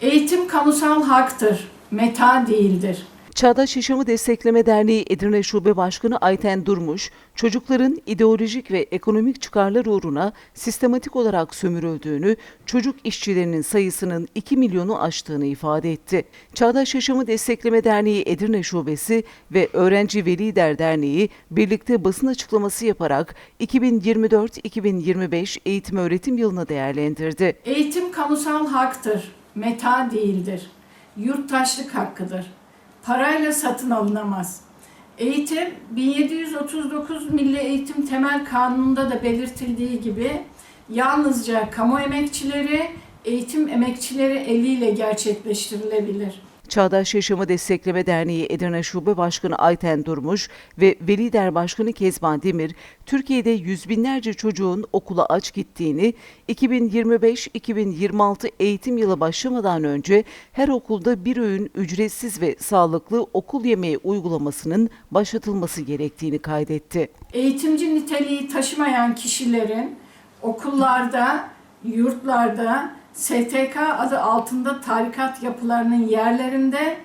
Eğitim kamusal haktır, meta değildir. Çağdaş Yaşamı Destekleme Derneği Edirne Şube Başkanı Ayten Durmuş, çocukların ideolojik ve ekonomik çıkarlar uğruna sistematik olarak sömürüldüğünü, çocuk işçilerinin sayısının 2 milyonu aştığını ifade etti. Çağdaş Yaşamı Destekleme Derneği Edirne Şubesi ve Öğrenci Veli Der Derneği birlikte basın açıklaması yaparak 2024-2025 eğitim öğretim yılını değerlendirdi. Eğitim kamusal haktır, meta değildir. Yurttaşlık hakkıdır. Parayla satın alınamaz. Eğitim 1739 Milli Eğitim Temel Kanunu'nda da belirtildiği gibi yalnızca kamu emekçileri, eğitim emekçileri eliyle gerçekleştirilebilir. Çağdaş Yaşamı Destekleme Derneği Edirne Şube Başkanı Ayten Durmuş ve Veli Der Başkanı Kezban Demir, Türkiye'de yüz binlerce çocuğun okula aç gittiğini, 2025-2026 eğitim yılı başlamadan önce her okulda bir öğün ücretsiz ve sağlıklı okul yemeği uygulamasının başlatılması gerektiğini kaydetti. Eğitimci niteliği taşımayan kişilerin okullarda, yurtlarda, STK adı altında tarikat yapılarının yerlerinde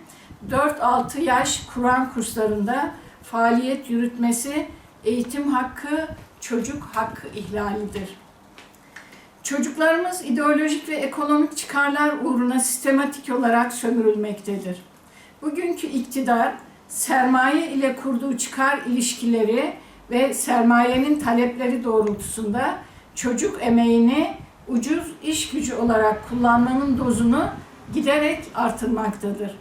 4-6 yaş Kur'an kurslarında faaliyet yürütmesi eğitim hakkı, çocuk hakkı ihlalidir. Çocuklarımız ideolojik ve ekonomik çıkarlar uğruna sistematik olarak sömürülmektedir. Bugünkü iktidar sermaye ile kurduğu çıkar ilişkileri ve sermayenin talepleri doğrultusunda çocuk emeğini ucuz iş gücü olarak kullanmanın dozunu giderek artırmaktadır.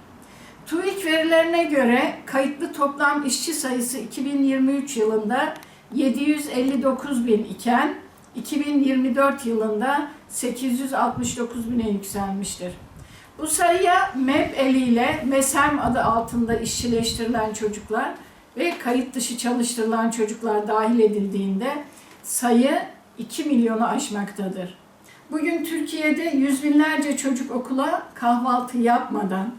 TÜİK verilerine göre kayıtlı toplam işçi sayısı 2023 yılında 759 bin iken 2024 yılında 869 bine yükselmiştir. Bu sayıya MEP eliyle MESEM adı altında işçileştirilen çocuklar ve kayıt dışı çalıştırılan çocuklar dahil edildiğinde sayı 2 milyonu aşmaktadır. Bugün Türkiye'de yüz binlerce çocuk okula kahvaltı yapmadan,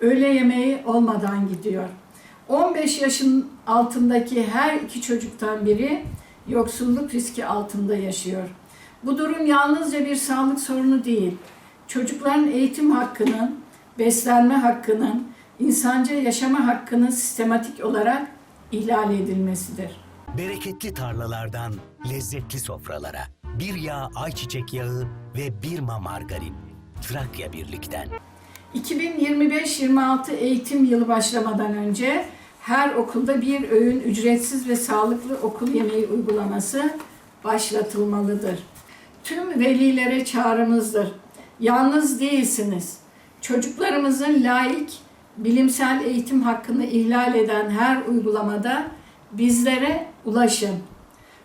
öğle yemeği olmadan gidiyor. 15 yaşın altındaki her iki çocuktan biri yoksulluk riski altında yaşıyor. Bu durum yalnızca bir sağlık sorunu değil. Çocukların eğitim hakkının, beslenme hakkının, insanca yaşama hakkının sistematik olarak ihlal edilmesidir. Bereketli tarlalardan lezzetli sofralara. Bir yağ ayçiçek yağı ve bir ma margarin. Trakya Birlik'ten. 2025-26 eğitim yılı başlamadan önce her okulda bir öğün ücretsiz ve sağlıklı okul yemeği uygulaması başlatılmalıdır. Tüm velilere çağrımızdır. Yalnız değilsiniz. Çocuklarımızın laik, bilimsel eğitim hakkını ihlal eden her uygulamada bizlere ulaşın.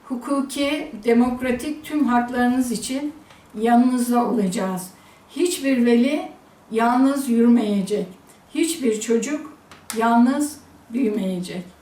Hukuki, demokratik tüm haklarınız için yanınızda olacağız. Hiçbir veli yalnız yürümeyecek. Hiçbir çocuk yalnız büyümeyecek.